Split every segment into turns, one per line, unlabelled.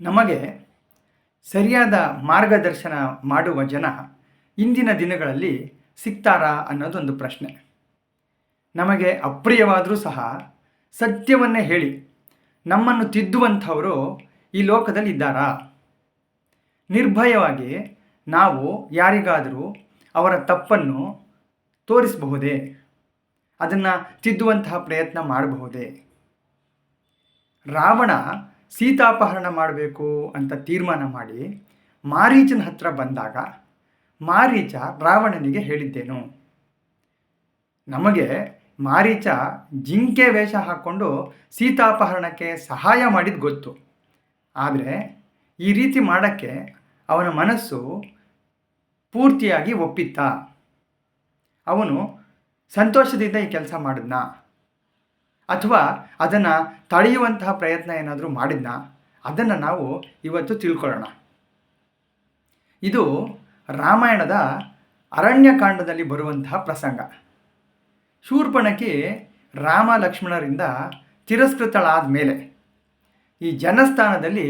ನಮಗೆ ಸರಿಯಾದ ಮಾರ್ಗದರ್ಶನ ಮಾಡುವ ಜನ ಇಂದಿನ ದಿನಗಳಲ್ಲಿ ಸಿಗ್ತಾರಾ ಅನ್ನೋದೊಂದು ಪ್ರಶ್ನೆ. ನಮಗೆ ಅಪ್ರಿಯವಾದರೂ ಸಹ ಸತ್ಯವನ್ನೇ ಹೇಳಿ ನಮ್ಮನ್ನು ತಿದ್ದುವಂಥವರು ಈ ಲೋಕದಲ್ಲಿ ಇದ್ದಾರಾ? ನಿರ್ಭಯವಾಗಿ ನಾವು ಯಾರಿಗಾದರೂ ಅವರ ತಪ್ಪನ್ನು ತೋರಿಸಬಹುದೇ? ಅದನ್ನು ತಿದ್ದುವಂತಹ ಪ್ರಯತ್ನ ಮಾಡಬಹುದೇ? ರಾವಣ ಸೀತಾಪಹರಣ ಮಾಡಬೇಕು ಅಂತ ತೀರ್ಮಾನ ಮಾಡಿ ಮಾರೀಚನ ಹತ್ರ ಬಂದಾಗ ಮಾರೀಚ ರಾವಣನಿಗೆ ಹೇಳಿದ್ದೇನು? ನಮಗೆ ಮಾರೀಚ ಜಿಂಕೆ ವೇಷ ಹಾಕ್ಕೊಂಡು ಸೀತಾಪಹರಣಕ್ಕೆ ಸಹಾಯ ಮಾಡಿದ್ದು ಗೊತ್ತು. ಆದರೆ ಈ ರೀತಿ ಮಾಡೋಕ್ಕೆ ಅವನ ಮನಸ್ಸು ಪೂರ್ತಿಯಾಗಿ ಒಪ್ಪಿತ್ತ. ಅವನು ಸಂತೋಷದಿಂದ ಈ ಕೆಲಸ ಮಾಡಿದ್ನಾ. ಅಥವಾ ಅದನ್ನು ತಡೆಯುವಂತಹ ಪ್ರಯತ್ನ ಏನಾದರೂ ಮಾಡಿದ್ನಾ? ಅದನ್ನು ನಾವು ಇವತ್ತು ತಿಳ್ಕೊಳ್ಳೋಣ. ಇದು ರಾಮಾಯಣದ ಅರಣ್ಯಕಾಂಡದಲ್ಲಿ ಬರುವಂತಹ ಪ್ರಸಂಗ. ಶೂರ್ಪಣಕಿ ರಾಮ ಲಕ್ಷ್ಮಣರಿಂದ ತಿರಸ್ಕೃತಳಾದ ಮೇಲೆ ಈ ಜನಸ್ಥಾನದಲ್ಲಿ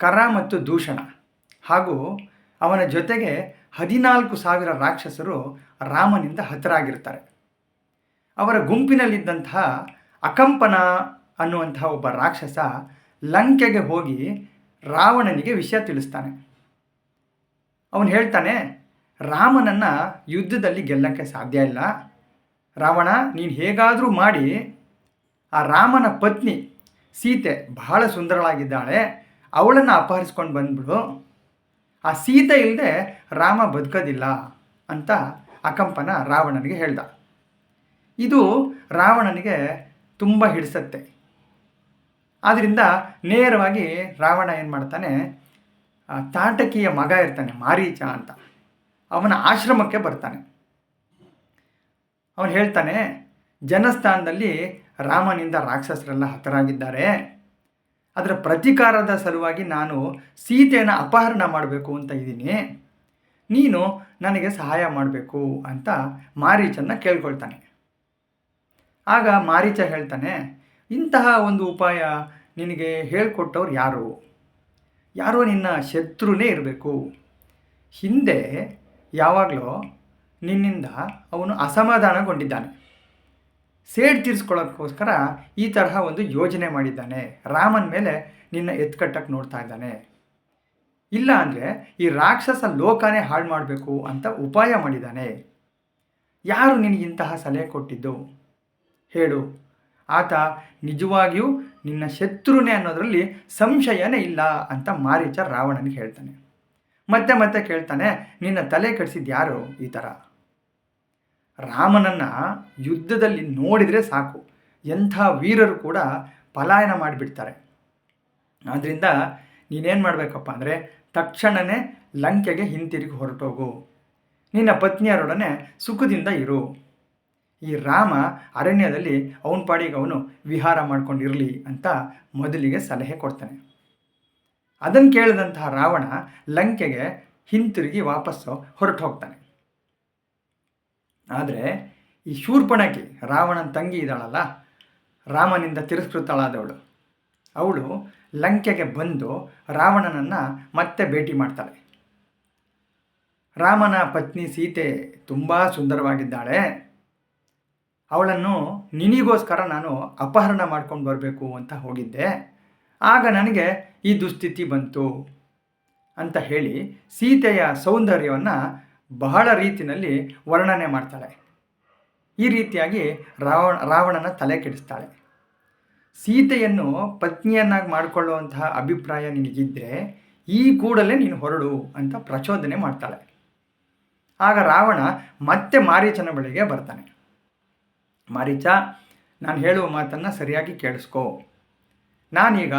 ಕರ ಮತ್ತು ದೂಷಣ ಹಾಗೂ ಅವನ ಜೊತೆಗೆ ಹದಿನಾಲ್ಕು ಸಾವಿರ ರಾಕ್ಷಸರು ರಾಮನಿಂದ ಹತರಾಗಿರ್ತಾರೆ ಅವರ ಗುಂಪಿನಲ್ಲಿದ್ದಂತಹ ಅಕಂಪನ ಅನ್ನುವಂಥ ಒಬ್ಬ ರಾಕ್ಷಸ ಲಂಕೆಗೆ ಹೋಗಿ ರಾವಣನಿಗೆ ವಿಷಯ ತಿಳಿಸ್ತಾನೆ. ಅವನು ಹೇಳ್ತಾನೆ, ರಾಮನನ್ನು ಯುದ್ಧದಲ್ಲಿ ಗೆಲ್ಲಕ್ಕೆ ಸಾಧ್ಯ ಇಲ್ಲ. ರಾವಣ, ನೀನು ಹೇಗಾದರೂ ಮಾಡಿ, ಆ ರಾಮನ ಪತ್ನಿ ಸೀತೆ ಬಹಳ ಸುಂದರಳಾಗಿದ್ದಾಳೆ, ಅವಳನ್ನು ಅಪಹರಿಸ್ಕೊಂಡು ಬಂದ್ಬಿಡು. ಆ ಸೀತೆ ಇಲ್ಲದೆ ರಾಮ ಬದುಕೋದಿಲ್ಲ ಅಂತ ಅಕಂಪನ ರಾವಣನಿಗೆ ಹೇಳ್ದ. ಇದು ರಾವಣನಿಗೆ ತುಂಬ ಹಿಡಿಸತ್ತೆ. ಆದ್ದರಿಂದ ನೇರವಾಗಿ ರಾವಣ ಏನು ಮಾಡ್ತಾನೆ ತಾಟಕಿಯ ಮಗ ಇರ್ತಾನೆ, ಮಾರೀಚ ಅಂತ. ಅವನ ಆಶ್ರಮಕ್ಕೆ ಬರ್ತಾನೆ. ಅವನು ಹೇಳ್ತಾನೆ, ಜನಸ್ಥಾನದಲ್ಲಿ ರಾಮನಿಂದ ರಾಕ್ಷಸರೆಲ್ಲ ಹತರಾಗಿದ್ದಾರೆ. ಅದರ ಪ್ರತೀಕಾರದ ಸಲುವಾಗಿ ನಾನು ಸೀತೆಯನ್ನು ಅಪಹರಣ ಮಾಡಬೇಕು ಅಂತ ಇದ್ದೀನಿ. ನೀನು ನನಗೆ ಸಹಾಯ ಮಾಡಬೇಕು ಅಂತ ಮಾರೀಚನ್ನು ಕೇಳ್ಕೊಳ್ತಾನೆ. ಆಗ ಮಾರೀಚ ಹೇಳ್ತಾನೆ, ಇಂತಹ ಒಂದು ಉಪಾಯ ನಿನಗೆ ಹೇಳ್ಕೊಟ್ಟವ್ರು ಯಾರು? ಯಾರೋ ನಿನ್ನ ಶತ್ರುನೇ ಇರಬೇಕು. ಹಿಂದೆ ಯಾವಾಗಲೂ ನಿನ್ನಿಂದ ಅವನು ಅಸಮಾಧಾನಗೊಂಡಿದ್ದಾನೆ. ಸೇಡ್ ತೀರಿಸ್ಕೊಳ್ಳೋಕ್ಕೋಸ್ಕರ ಈ ತರಹ ಒಂದು ಯೋಜನೆ ಮಾಡಿದ್ದಾನೆ. ರಾಮನ ಮೇಲೆ ನಿನ್ನ ಎತ್ಕಟ್ಟಕ್ಕೆ ನೋಡ್ತಾ ಇದ್ದಾನೆ. ಇಲ್ಲ ಅಂದರೆ ಈ ರಾಕ್ಷಸ ಲೋಕನೇ ಹಾಳು ಮಾಡಬೇಕು ಅಂತ ಉಪಾಯ ಮಾಡಿದ್ದಾನೆ. ಯಾರು ನಿನಗಿಂತಹ ಸಲಹೆ ಕೊಟ್ಟಿದ್ದು? ಹೇಳು. ಆತ, ನಿಜವಾಗಿಯೂ ನಿನ್ನ ಶತ್ರುನೇ ಅನ್ನೋದರಲ್ಲಿ ಸಂಶಯನೇ ಇಲ್ಲ ಅಂತ ಮಾರೀಚ ರಾವಣನಿಗೆ ಹೇಳ್ತಾನೆ. ಮತ್ತೆ ಮತ್ತೆ ಕೇಳ್ತಾನೆ, ನಿನ್ನ ತಲೆ ಕೆಡಿಸಿದ ಯಾರು ಈ ಥರ ರಾಮನನ್ನು ಯುದ್ಧದಲ್ಲಿ ನೋಡಿದರೆ ಸಾಕು. ಎಂಥ ವೀರರು ಕೂಡ ಪಲಾಯನ ಮಾಡಿಬಿಡ್ತಾರೆ. ಆದ್ದರಿಂದ ನೀನೇನು ಮಾಡಬೇಕಪ್ಪ ಅಂದರೆ ತಕ್ಷಣವೇ ಲಂಕೆಗೆ ಹಿಂತಿರುಗಿ ಹೊರಟೋಗು. ನಿನ್ನ ಪತ್ನಿಯರೊಡನೆ ಸುಖದಿಂದ ಇರು. ಈ ರಾಮ ಅರಣ್ಯದಲ್ಲಿ ಅವನ ಪಾಡಿಗೆ ಅವನು ವಿಹಾರ ಮಾಡ್ಕೊಂಡಿರಲಿ ಅಂತ ಮೊದಲಿಗೆ ಸಲಹೆ ಕೊಡ್ತಾನೆ. ಅದನ್ನು ಕೇಳಿದಂತಹ ರಾವಣ ಲಂಕೆಗೆ ಹಿಂತಿರುಗಿ ವಾಪಸ್ಸು ಹೊರಟು ಹೋಗ್ತಾನೆ ಆದರೆ ಈ ಶೂರ್ಪಣಕಿ ರಾವಣನ ತಂಗಿ ಇದ್ದಾಳಲ್ಲ ರಾಮನಿಂದ ತಿರಸ್ಕೃತಳಾದವಳು. ಅವಳು ಲಂಕೆಗೆ ಬಂದು ರಾವಣನನ್ನು ಮತ್ತೆ ಭೇಟಿ ಮಾಡ್ತಾಳೆ. ರಾಮನ ಪತ್ನಿ ಸೀತೆ ತುಂಬ ಸುಂದರವಾಗಿದ್ದಾಳೆ. ಅವಳನ್ನು ನಿನಗೋಸ್ಕರ ನಾನು ಅಪಹರಣ ಮಾಡ್ಕೊಂಡು ಬರಬೇಕು ಅಂತ ಹೋಗಿದ್ದೆ. ಆಗ ನನಗೆ ಈ ದುಸ್ಥಿತಿ ಬಂತು ಅಂತ ಹೇಳಿ ಸೀತೆಯ ಸೌಂದರ್ಯವನ್ನು ಬಹಳ ರೀತಿಯಲ್ಲಿ ವರ್ಣನೆ ಮಾಡ್ತಾಳೆ. ಈ ರೀತಿಯಾಗಿ ರಾವಣ, ರಾವಣನ ತಲೆ ಕೆಡಿಸ್ತಾಳೆ. ಸೀತೆಯನ್ನು ಪತ್ನಿಯನ್ನಾಗಿ ಮಾಡಿಕೊಳ್ಳುವಂತಹ ಅಭಿಪ್ರಾಯ ನಿನಗಿದ್ದರೆ ಈ ಕೂಡಲೇ ನೀನು ಹೊರಡು ಅಂತ ಪ್ರಚೋದನೆ ಮಾಡ್ತಾಳೆ. ಆಗ ರಾವಣ ಮತ್ತೆ ಮಾರೀಚನ ಬಳಿಗೆ ಬರ್ತಾನೆ. ಮಾರೀಚ, ನಾನು ಹೇಳುವ ಮಾತನ್ನು ಸರಿಯಾಗಿ ಕೇಳಿಸ್ಕೊ. ನಾನೀಗ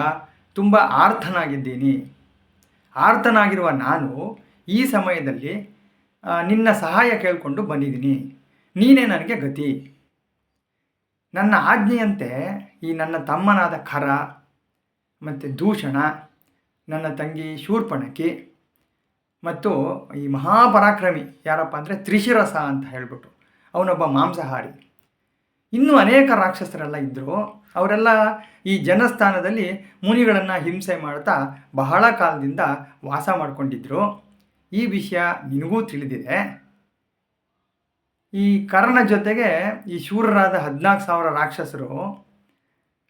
ತುಂಬ ಆರ್ಥನಾಗಿದ್ದೀನಿ. ಆರ್ಥನಾಗಿರುವ ನಾನು ಈ ಸಮಯದಲ್ಲಿ ನಿನ್ನ ಸಹಾಯ ಕೇಳಿಕೊಂಡು ಬಂದಿದ್ದೀನಿ. ನೀನೇ ನನಗೆ ಗತಿ. ನನ್ನ ಆಜ್ಞೆಯಂತೆ ಈ ನನ್ನ ತಮ್ಮನಾದ ಖರ, ಮತ್ತು ದೂಷಣ, ನನ್ನ ತಂಗಿ ಶೂರ್ಪಣಕಿ, ಮತ್ತು ಈ ಮಹಾಪರಾಕ್ರಮಿ ಯಾರಪ್ಪ ಅಂದರೆ ತ್ರಿಶಿರಸ ಅಂತ ಹೇಳಿಬಿಟ್ಟು ಅವನೊಬ್ಬ ಮಾಂಸಾಹಾರಿ. ಇನ್ನೂ ಅನೇಕ ರಾಕ್ಷಸರೆಲ್ಲ ಇದ್ದರು ಅವರೆಲ್ಲ ಈ ಜನಸ್ಥಾನದಲ್ಲಿ ಮುನಿಗಳನ್ನು ಹಿಂಸೆ ಮಾಡ್ತಾ ಬಹಳ ಕಾಲದಿಂದ ವಾಸ ಮಾಡಿಕೊಂಡಿದ್ದರು ಈ ವಿಷಯ ನಿನಗೂ ತಿಳಿದಿದೆ. ಈ ಕರ್ಣ ಜೊತೆಗೆ ಈ ಶೂರರಾದ ಹದಿನಾಲ್ಕು ಸಾವಿರ ರಾಕ್ಷಸರು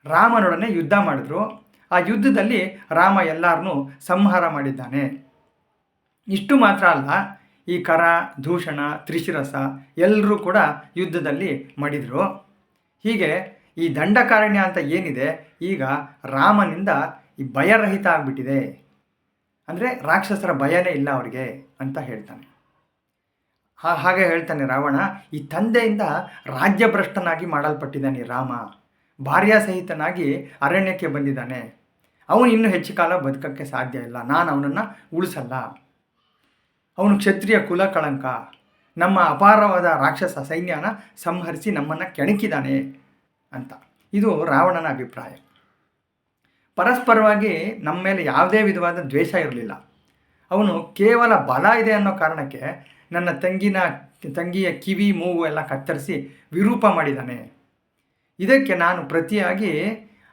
ರಾಮನೊಡನೆ ಯುದ್ಧ ಮಾಡಿದ್ರು. ಆ ಯುದ್ಧದಲ್ಲಿ ರಾಮ ಎಲ್ಲರನ್ನೂ ಸಂಹಾರ ಮಾಡಿದ್ದಾನೆ. ಇಷ್ಟು ಮಾತ್ರ ಅಲ್ಲ, ಈ ಕರ ದೂಷಣ ತ್ರಿಶಿರಸ ಎಲ್ಲರೂ ಕೂಡ ಯುದ್ಧದಲ್ಲಿ ಮಡಿದರು. ಹೀಗೆ ಈ ದಂಡಕಾರಣ್ಯ ಅಂತ ಏನಿದೆ, ಈಗ ರಾಮನಿಂದ ಈ ಭಯರಹಿತ ಆಗಿಬಿಟ್ಟಿದೆ. ಅಂದರೆ ರಾಕ್ಷಸರ ಭಯನೇ ಇಲ್ಲ ಅವರಿಗೆ ಅಂತ ಹೇಳ್ತಾನೆ. ಹಾಗೆ ಹೇಳ್ತಾನೆ ರಾವಣ, ಈ ತಂದೆಯಿಂದ ರಾಜ್ಯಭ್ರಷ್ಟನಾಗಿ ಮಾಡಲ್ಪಟ್ಟಿದ್ದಾನೆ ರಾಮ. ಭಾರ್ಯ ಸಹಿತನಾಗಿ ಅರಣ್ಯಕ್ಕೆ ಬಂದಿದ್ದಾನೆ. ಅವನು ಇನ್ನೂ ಹೆಚ್ಚು ಕಾಲ ಬದುಕಕ್ಕೆ ಸಾಧ್ಯ ಇಲ್ಲ. ನಾನು ಅವನನ್ನು ಉಳಿಸಲ್ಲ. ಅವನು ಕ್ಷತ್ರಿಯ ಕುಲ ಕಳಂಕ. ನಮ್ಮ ಅಪಾರವಾದ ರಾಕ್ಷಸ ಸೈನ್ಯನ ಸಂಹರಿಸಿ ನಮ್ಮನ್ನು ಕೆಣಕಿದಾನೆ ಅಂತ. ಇದು ರಾವಣನ ಅಭಿಪ್ರಾಯ. ಪರಸ್ಪರವಾಗಿ ನಮ್ಮ ಮೇಲೆ ಯಾವುದೇ ವಿಧವಾದ ದ್ವೇಷ ಇರಲಿಲ್ಲ. ಅವನು ಕೇವಲ ಬಲ ಇದೆ ಅನ್ನೋ ಕಾರಣಕ್ಕೆ ನನ್ನ ತಂಗಿನ, ತಂಗಿಯ ಕಿವಿ, ಮೂಗು ಎಲ್ಲ ಕತ್ತರಿಸಿ ವಿರೂಪ ಮಾಡಿದ್ದಾನೆ ಇದಕ್ಕೆ ನಾನು ಪ್ರತಿಯಾಗಿ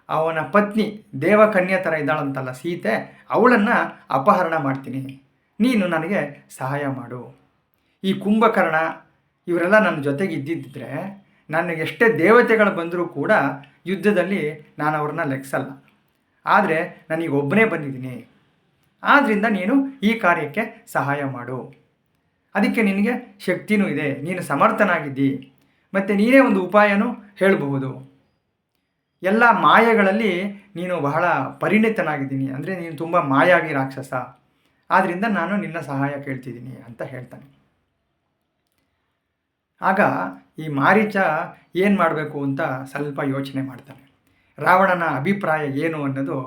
ಅವನ ಪತ್ನಿ ದೇವಕನ್ಯೆ ಥರ ಇದ್ದಾಳಂತಲ್ಲ ಸೀತೆ, ಅವಳನ್ನು ಅಪಹರಣ ಮಾಡ್ತೀನಿ. ನೀನು ನನಗೆ ಸಹಾಯ ಮಾಡು. ಈ ಕುಂಭಕರ್ಣ ಇವರೆಲ್ಲ ನನ್ನ ಜೊತೆಗೆ ಇದ್ದಿದ್ದರೆ ನನಗೆ ಎಷ್ಟೇ ದೇವತೆಗಳು ಬಂದರೂ ಕೂಡ ಯುದ್ಧದಲ್ಲಿ ನಾನು ಅವ್ರನ್ನ ಲೆಕ್ಸಲ್ಲ. ಆದರೆ ನನಗೆ ಒಬ್ಬನೇ ಬಂದಿದ್ದೀನಿ. ಆದ್ದರಿಂದ ನೀನು ಈ ಕಾರ್ಯಕ್ಕೆ ಸಹಾಯ ಮಾಡು. ಅದಕ್ಕೆ ನಿನಗೆ ಶಕ್ತಿನೂ ಇದೆ. ನೀನು ಸಮರ್ಥನಾಗಿದ್ದಿ. ಮತ್ತು ನೀನೇ ಒಂದು ಉಪಾಯನೂ ಹೇಳಬಹುದು. ಎಲ್ಲ ಮಾಯಗಳಲ್ಲಿ ನೀನು ಬಹಳ ಪರಿಣಿತನಾಗಿದ್ದೀನಿ. ಅಂದರೆ ನೀನು ತುಂಬ ಮಾಯಾಗಿ ರಾಕ್ಷಸ. ಆದ್ದರಿಂದ ನಾನು ನಿನ್ನ ಸಹಾಯ ಕೇಳ್ತಿದ್ದೀನಿ ಅಂತ ಹೇಳ್ತಾನೆ. ಆಗ ಈ ಮಾರೀಚ ಏನು ಮಾಡಬೇಕು ಅಂತ ಸ್ವಲ್ಪ ಯೋಚನೆ ಮಾಡ್ತಾನೆ. ರಾವಣನ ಅಭಿಪ್ರಾಯ ಏನು ಅನ್ನೋದು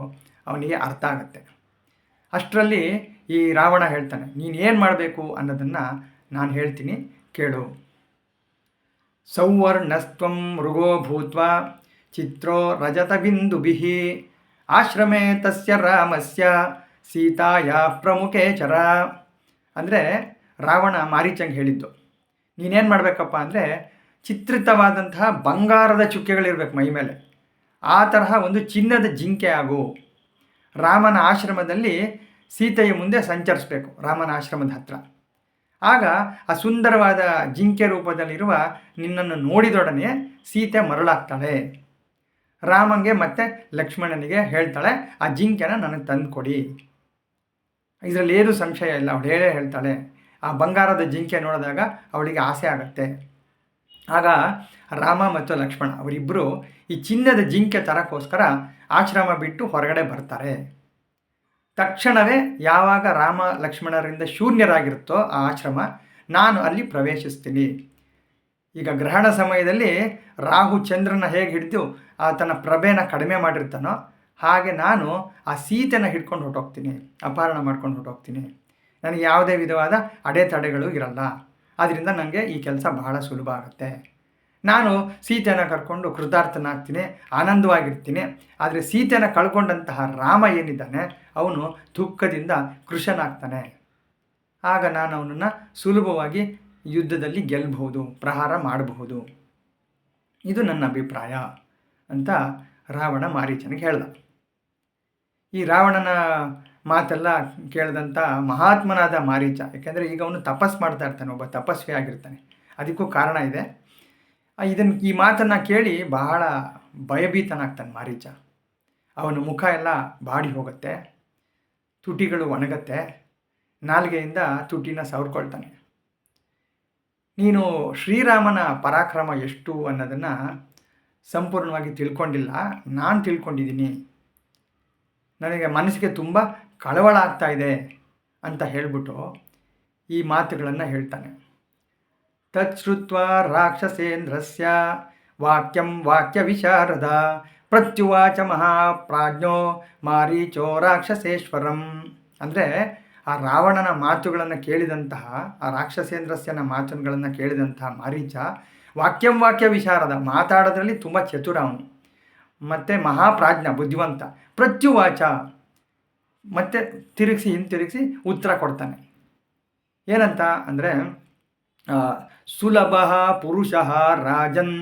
ಅವನಿಗೆ ಅರ್ಥ ಆಗುತ್ತೆ. ಅಷ್ಟರಲ್ಲಿ ಈ ರಾವಣ ಹೇಳ್ತಾನೆ, ನೀನು ಏನು ಮಾಡಬೇಕು ಅನ್ನೋದನ್ನು ನಾನು ಹೇಳ್ತೀನಿ, ಕೇಳು. ಸೌವರ್ಣಸ್ತ್ವಂ ಮೃಗೋ ಭೂತ್ವ ಚಿತ್ರೋ ರಜತಬಿಂದುಭಿ ಆಶ್ರಮೇ ತಸ್ಯ ರಾಮಸ್ಯ ಸೀತಾಯ ಪ್ರಮುಖೇ ಚರ ಅಂದರೆ ರಾವಣ ಮಾರೀಚಂಗೆ ಹೇಳಿದ್ದು. ನೀನೇನು ಮಾಡಬೇಕಪ್ಪ ಅಂದರೆ ಚಿತ್ರಿತವಾದಂತಹ ಬಂಗಾರದ ಚುಕ್ಕೆಗಳಿರ್ಬೇಕು ಮೈ ಮೇಲೆ. ಆ ತರಹ ಒಂದು ಚಿನ್ನದ ಜಿಂಕೆ ಆಗು. ರಾಮನ ಆಶ್ರಮದಲ್ಲಿ ಸೀತೆಯ ಮುಂದೆ ಸಂಚರಿಸಬೇಕು ರಾಮನ ಆಶ್ರಮದ ಹತ್ರ. ಆಗ ಆ ಸುಂದರವಾದ ಜಿಂಕೆ ರೂಪದಲ್ಲಿರುವ ನಿನ್ನನ್ನು ನೋಡಿದೊಡನೆ ಸೀತೆ ಮರಳಾಗ್ತಾಳೆ. ರಾಮನಿಗೆ ಮತ್ತು ಲಕ್ಷ್ಮಣನಿಗೆ ಹೇಳ್ತಾಳೆ, ಆ ಜಿಂಕೆನ ನನಗೆ ತಂದುಕೊಡಿ. ಇದರಲ್ಲಿ ಏನು ಸಂಶಯ ಇಲ್ಲ, ಅವಳು ಹೇಳೇ ಹೇಳ್ತಾಳೆ. ಆ ಬಂಗಾರದ ಜಿಂಕೆ ನೋಡಿದಾಗ ಅವಳಿಗೆ ಆಸೆ ಆಗುತ್ತೆ. ಆಗ ರಾಮ ಮತ್ತು ಲಕ್ಷ್ಮಣ ಅವರಿಬ್ಬರು ಈ ಚಿನ್ನದ ಜಿಂಕೆ ತರಕ್ಕೋಸ್ಕರ ಆಶ್ರಮ ಬಿಟ್ಟು ಹೊರಗಡೆ ಬರ್ತಾರೆ. ತಕ್ಷಣವೇ ಯಾವಾಗ ರಾಮ ಲಕ್ಷ್ಮಣರಿಂದ ಶೂನ್ಯರಾಗಿರುತ್ತೋ ಆ ಆಶ್ರಮ ನಾನು ಅಲ್ಲಿ ಪ್ರವೇಶಿಸ್ತೀನಿ. ಈಗ ಗ್ರಹಣ ಸಮಯದಲ್ಲಿ ರಾಹು ಚಂದ್ರನ ಹೇಗೆ ಹಿಡಿದು ಆತನ ಪ್ರಭೆನ ಕಡಿಮೆ ಮಾಡಿರ್ತಾನೋ ಹಾಗೆ ನಾನು ಆ ಸೀತೆನ ಹಿಡ್ಕೊಂಡು ಹೊರಟೋಗ್ತೀನಿ, ಅಪಹರಣ ಮಾಡ್ಕೊಂಡು ಹೊರಟೋಗ್ತೀನಿ. ನನಗೆ ಯಾವುದೇ ವಿಧವಾದ ಅಡೆತಡೆಗಳು ಇರಲ್ಲ. ಆದ್ದರಿಂದ ನನಗೆ ಈ ಕೆಲಸ ಬಹಳ ಸುಲಭ ಆಗುತ್ತೆ. ನಾನು ಸೀತೆಯನ್ನು ಕರ್ಕೊಂಡು ಕೃತಾರ್ಥನಾಗ್ತೀನಿ, ಆನಂದವಾಗಿರ್ತೀನಿ. ಆದರೆ ಸೀತೆಯನ್ನು ಕಳ್ಕೊಂಡಂತಹ ರಾಮ ಏನಿದ್ದಾನೆ, ಅವನು ದುಃಖದಿಂದ ಕೃಶನಾಗ್ತಾನೆ ಆಗ ನಾನು ಅವನನ್ನು ಸುಲಭವಾಗಿ ಯುದ್ಧದಲ್ಲಿ ಗೆಲ್ಲಬಹುದು ಪ್ರಹಾರ ಮಾಡಬಹುದು. ಇದು ನನ್ನ ಅಭಿಪ್ರಾಯ ಅಂತ ರಾವಣ ಮಾರೀಚನಿಗೆ ಹೇಳ್ದ. ಈ ರಾವಣನ ಮಾತೆಲ್ಲ ಕೇಳಿದಂಥ ಮಹಾತ್ಮನಾದ ಮಾರೀಚ. ಯಾಕೆಂದರೆ ಈಗ ಅವನು ತಪಸ್ ಮಾಡ್ತಾ ಇರ್ತಾನೆ, ಒಬ್ಬ ತಪಸ್ವಿ ಆಗಿರ್ತಾನೆ. ಅದಕ್ಕೂ ಕಾರಣ ಇದೆ. ಇದನ್ನು ಈ ಮಾತನ್ನು ಕೇಳಿ ಬಹಳ ಭಯಭೀತನಾಗ್ತಾನೆ ಮಾರೀಚ. ಅವನ ಮುಖ ಎಲ್ಲ ಬಾಡಿ ಹೋಗುತ್ತೆ, ತುಟಿಗಳು ಒಣಗತ್ತೆ, ನಾಲ್ಗೆಯಿಂದ ತುಟಿನ ಸವರ್ಕೊಳ್ತಾನೆ. ನೀನು ಶ್ರೀರಾಮನ ಪರಾಕ್ರಮ ಎಷ್ಟು ಅನ್ನೋದನ್ನು ಸಂಪೂರ್ಣವಾಗಿ ತಿಳ್ಕೊಂಡಿಲ್ಲ. ನಾನು ತಿಳ್ಕೊಂಡಿದ್ದೀನಿ. ನನಗೆ ಮನಸ್ಸಿಗೆ ತುಂಬ ಕಳವಳ ಆಗ್ತಾ ಇದೆ ಅಂತ ಹೇಳಿಬಿಟ್ಟು ಈ ಮಾತುಗಳನ್ನು ಹೇಳ್ತಾನೆ. ತತ್ಶ್ರುತ್ವ ರಾಕ್ಷಸೇಂದ್ರಸ್ಯ ವಾಕ್ಯಂ ವಾಕ್ಯ ವಿಶಾರದ ಪ್ರತ್ಯುವಾಚ ಮಹಾಪ್ರಾಜ್ಞೋ ಮಾರೀಚೋ ರಾಕ್ಷಸೇಶ್ವರಂ. ಅಂದರೆ ಆ ರಾವಣನ ಮಾತುಗಳನ್ನು ಕೇಳಿದಂತಹ, ಆ ರಾಕ್ಷಸೇಂದ್ರಸ್ಯನ ಮಾತುಗಳನ್ನು ಕೇಳಿದಂತಹ ಮಾರೀಚ ವಾಕ್ಯಂ ವಾಕ್ಯ ವಿಶಾರದ ಮಾತಾಡೋದ್ರಲ್ಲಿ ತುಂಬ ಚತುರ ಅವನು. ಮತ್ತು ಮಹಾಪ್ರಾಜ್ಞ, ಬುದ್ಧಿವಂತ, ಪ್ರತ್ಯುವಾಚ. ಮತ್ತೆ ತಿರುಗಿಸಿ ಹಿಂತಿರುಗಿಸಿ ಉತ್ತರ ಕೊಡ್ತಾನೆ. ಏನಂತ ಅಂದರೆ ಸುಲಭ ಪುರುಷ ರಾಜನ್